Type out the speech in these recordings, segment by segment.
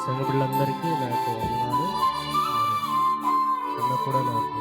సంఘ బిడ్డలందరికీ నాకు వందనాలు అన్న కూడా నాకు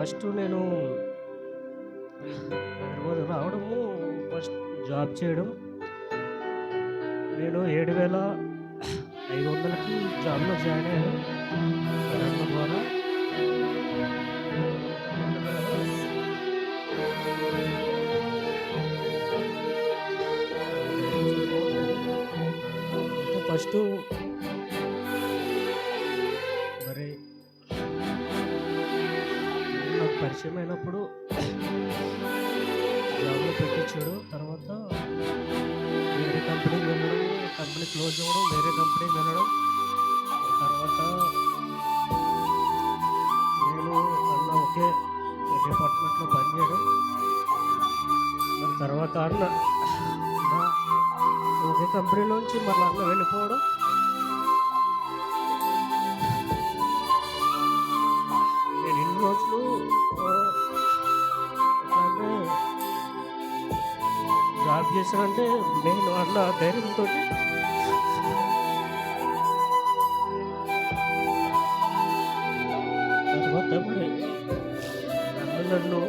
ఫస్ట్ నేను రోజు రావడము ఫస్ట్ జాబ్ చేయడం. నేను ఏడు వేల ఐదు వందలకి జాబ్లో జాయిన్ అయ్యాను. ద్వారా. ఫస్ట్ విషయమైనప్పుడు జాబ్లో పెట్టించాడు. తర్వాత వేరే కంపెనీకి వెళ్ళడం కంపెనీ క్లోజ్ అవ్వడం వేరే కంపెనీకి వెళ్ళడం. తర్వాత నేను అన్న ఒకే డిపార్ట్మెంట్లో పనిచేయడం తర్వాత అన్న ఒకే ఒకే కంపెనీలోంచి మళ్ళీ అన్న వెళ్ళిపోవడం. జాబ్ చేశానంటే నేను అన్న ధైర్యంతో తర్వాత నన్ను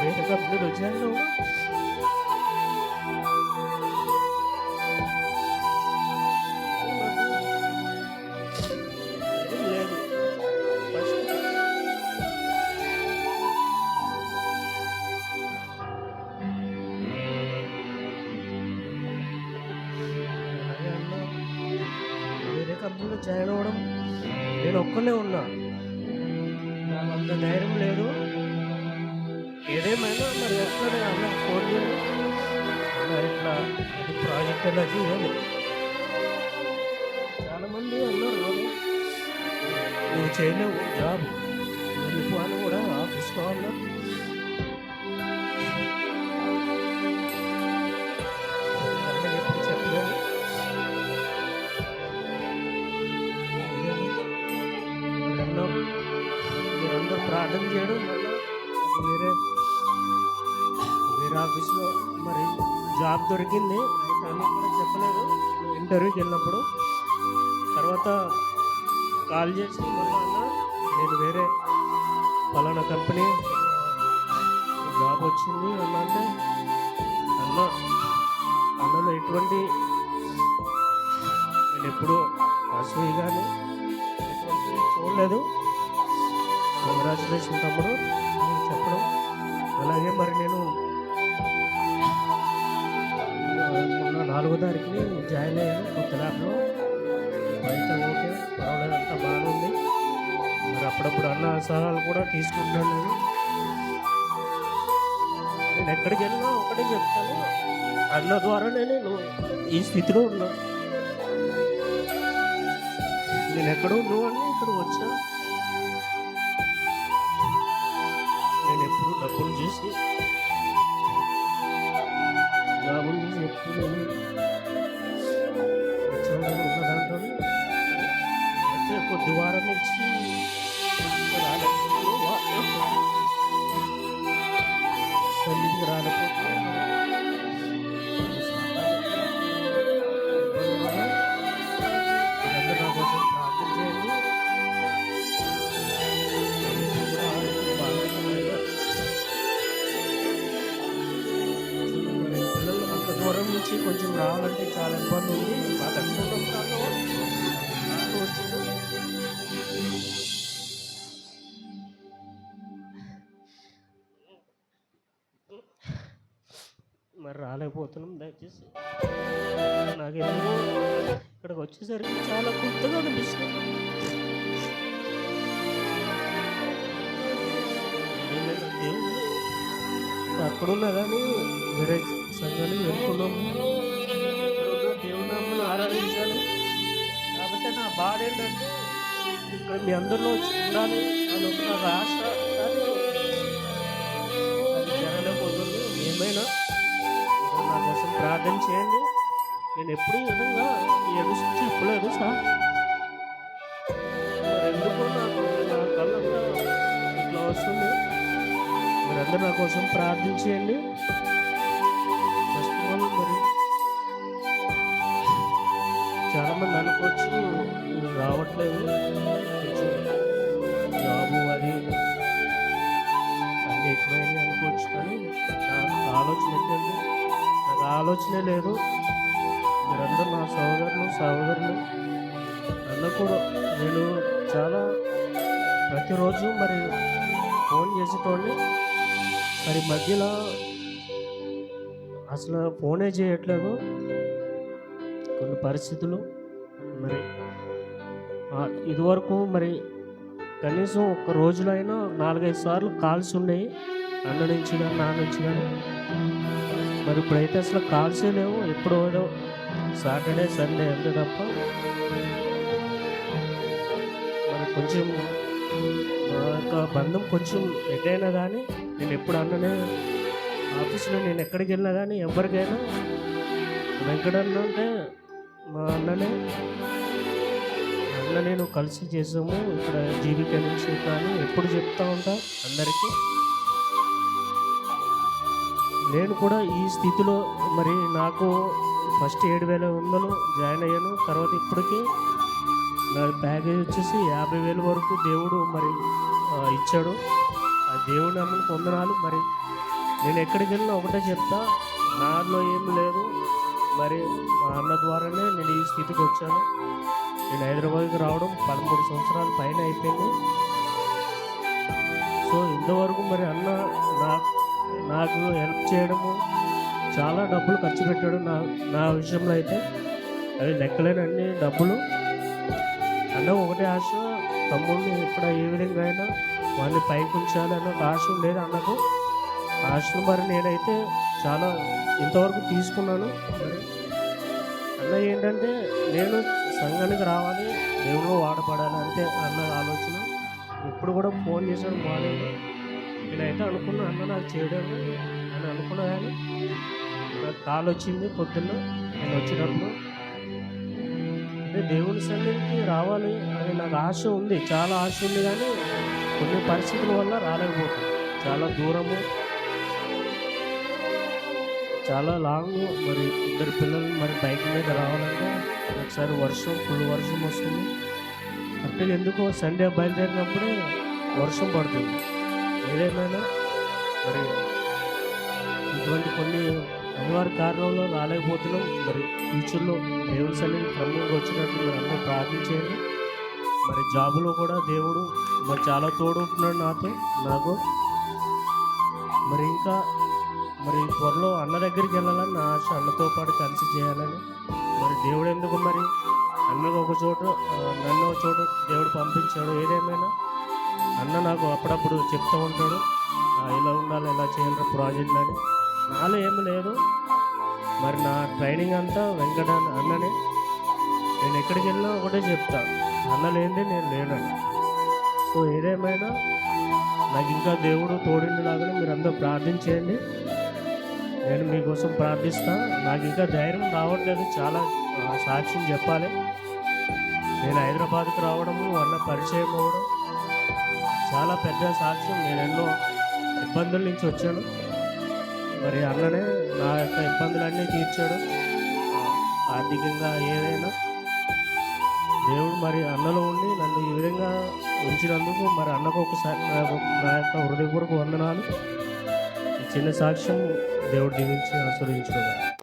వేరే కంపెనీలు వచ్చాను జాయిన్ అవ్వడం నేను ఒక్కనే ఉన్నా. నాకు అంత ధైర్యం లేదు. ఏదేమైనా మరి ఎట్లా అన్న ఫోన్ చేయడం ఇట్లా ప్రాజెక్ట్ ఎలా చేయాలి. చాలామంది అన్నారు నువ్వు చేయలేవు జాబ్. వెళ్ళిపో కూడా ఆఫీస్లో అన్నారు మీరు ఆఫీస్లో మరి జాబ్ దొరికింది. అన్న కూడా చెప్పలేదు. ఇంటర్వ్యూకి వెళ్ళినప్పుడు. తర్వాత కాల్ చేసి మళ్ళీ అన్న నేను వేరే పలానా కంపెనీ జాబ్ వచ్చింది అన్న అంటే అన్న అన్నలో ఎటువంటి నేను ఎప్పుడూ అసూయి కానీ ఎటువంటి చూడలేదు. కంగ్రాచులేషన్ తమ్ముడు అని చెప్పడం. నాలుగో తారీఖుని జాయిన్ అయ్యాను. కొత్త ల్యాబ్లో అయితే ఓకే పర్వాలేదు అంతా బాగుంది మరి అప్పుడప్పుడు అన్న సలహాలు కూడా తీసుకుంటాను నేను. నేను ఎక్కడికి వెళ్ళినా ఒకటే చెప్తాను. అన్న ద్వారా నేను ఈ స్థితిలో ఉన్నా. నేను ఎక్కడ ఉన్నావు ఉన్నావని ఇక్కడ వచ్చా. నేను ఎప్పుడు డబ్బులు చేసి నుంచి కొంచెం రావాలంటే చాలా ఇబ్బంది ఉంది. మాకు అనుకున్నప్పుడు మరి రాలేకపోతున్నాం దయచేసి. నాకు ఇక్కడికి వచ్చేసరికి చాలా కొత్తగా అనిపిస్తుంది. అక్కడున్నా కానీ వేరే సంఘానికి వెళ్తున్నాము దేవుని ఆరాధించాలి. కాబట్టి నా బాధ ఏంటంటే ఇక్కడ మీ అందరిలో వచ్చి ఉండాలి అని ఒక నాకు ఆశ ప్రార్థన చేయండి. నేను ఎప్పుడు ఈ విధంగా ఎదురు చెప్పలేదు సార్. ఎందుకు నాకు నా కళ్ళంతా ఇట్లా వస్తుంది మీరందరూ నా కోసం ప్రార్థించేయండి ఫస్ట్ ఆఫ్ ఆల్ మరి చాలామంది అనుకోవచ్చు రావట్లేదు. ఆలోచనే లేదు. మీరందరూ నా సహోదరులు సహోదరులు అందరూ కూడా నేను చాలా ప్రతిరోజు మరి ఫోన్ చేసేటోడిని. మరి మధ్యలో అసలు ఫోనే చేయట్లేదు. కొన్ని పరిస్థితులు మరి ఇదివరకు మరి కనీసం ఒక రోజులో అయినా నాలుగైదు సార్లు కాల్స్ ఉన్నాయి అన్న నుంచి కానీ నా నుంచి కానీ. మరి ఇప్పుడైతే అసలు కాల్సే లేవు ఎప్పుడో ఏదో సాటర్డే సండే అంతే తప్ప. మరి కొంచెం మా యొక్క బంధం కొంచెం ఎటైనా కానీ నేను ఎప్పుడు అన్ననే ఆఫీస్లో నేను ఎక్కడికి వెళ్ళినా కానీ ఎవరికైనా వెంకటన్న అంటే మా అన్ననే అన్న నేను కలిసి చేసాము. ఇక్కడ జీవిక నుంచి కానీ ఎప్పుడు చెప్తా ఉంటా అందరికీ. నేను కూడా ఈ స్థితిలో మరి నాకు ఫస్ట్ ఏడు వేల వందలు జాయిన్ అయ్యాను. తర్వాత ఇప్పటికీ నా ప్యాకేజ్ వచ్చేసి యాభై వేల వరకు దేవుడు మరి ఇచ్చాడు. ఆ దేవుడు అమ్మని పొందనాలు. మరి నేను ఎక్కడికి వెళ్ళినా ఒకటే చెప్తా నాలో ఏం లేదు. మరి మా అన్న ద్వారానే నేను ఈ స్థితికి వచ్చాను. నేను హైదరాబాద్కి రావడం పదమూడు సంవత్సరాల పైన అయిపోయింది. సో ఇంతవరకు మరి అన్న నా నాకు హెల్ప్ చేయడము చాలా డబ్బులు ఖర్చు పెట్టాడు నా నా విషయంలో అయితే. అవి లెక్కలేనన్ని డబ్బులు. అన్న ఒకటే ఆశ తమ్ముడిని ఇక్కడ ఏ విధంగా అయినా వాళ్ళని పైకి ఉంచాలన్న ఆశ ఉండేది అన్నకు. ఆశను మరి నేనైతే చాలా ఇంతవరకు తీసుకున్నాను. మరి అన్న ఏంటంటే నేను సంఘానికి రావాలి దేవుడు వాడపడాలి అంటే అన్న ఆలోచన. ఇప్పుడు కూడా ఫోన్ చేశాను బాగాలేదు నేనైతే అనుకున్నా అన్న నాకు చేయడం అని అనుకున్నా కానీ నాకు కాల్ వచ్చింది పొద్దున్న. నేను వచ్చినప్పుడు అంటే దేవుని సన్నిధికి రావాలి అని నాకు ఆశ ఉంది. చాలా ఆశ ఉంది కానీ కొన్ని పరిస్థితుల వల్ల రాలేకపోతుంది చాలా దూరము చాలా లాంగ్ మరి ఇద్దరు పిల్లలు మరి బైక్ మీద రావాలంటే ఒకసారి వర్షం ఫుల్ వర్షం వస్తుంది. అంటే ఎందుకో సండే బయలుదేరినప్పుడే వర్షం పడుతుంది. ఏదేమైనా మరి ఇటువంటి కొన్ని అనివార్య కారణంలో రాలేకపోతున్నాం. మరి ఫ్యూచర్లో దేవుడు సన్నిధి క్రమంగా వచ్చినట్టు మరి అందరూ ప్రార్థించేయండి. మరి జాబులో కూడా దేవుడు మరి చాలా తోడుంటున్నాడు నాతో నాకు. మరి ఇంకా మరి త్వరలో అన్న దగ్గరికి వెళ్ళాలని నా ఆశ అన్నతో పాటు కలిసి చేయాలని. మరి దేవుడు ఎందుకు మరి అన్నకు ఒక చోట నన్ను ఒక చోట దేవుడు పంపించాడు ఏదేమైనా? అన్న నాకు అప్పుడప్పుడు చెప్తూ ఉంటాడు ఇలా ఉండాలి ఇలా చేయాలి ప్రాజెక్ట్ అని. నాలో ఏమి లేదు. మరి నా ట్రైనింగ్ అంతా వెంకట అన్ననే. నేను ఎక్కడికి వెళ్ళినా ఒకటే చెప్తా అన్న లేనిదే నేను లేనని. సో ఏదేమైనా నాకు ఇంకా దేవుడు తోడిండిలాగానే మీరు అందరూ ప్రార్థించేయండి నేను మీకోసం ప్రార్థిస్తా. నాకు ఇంకా ధైర్యం రావట్లేదు చాలా సాక్ష్యం చెప్పాలి. నేను హైదరాబాద్కి రావడము అన్న పరిచయం అవ్వడం చాలా పెద్ద సాక్ష్యం. నేను ఎన్నో ఇబ్బందుల నుంచి వచ్చాను. మరి అన్ననే నా యొక్క ఇబ్బందులన్నీ తీర్చాడు. ఆర్థికంగా ఏదైనా దేవుడు మరి అన్నలో ఉండి నన్ను ఈ విధంగా ఉంచినందుకు మరి అన్నకు ఒకసారి నా యొక్క- నా యొక్క హృదయపూర్వక వందనాలు. చిన్న సాక్ష్యం దేవుడు దీవించి ఆస్వాదించుకోగలరు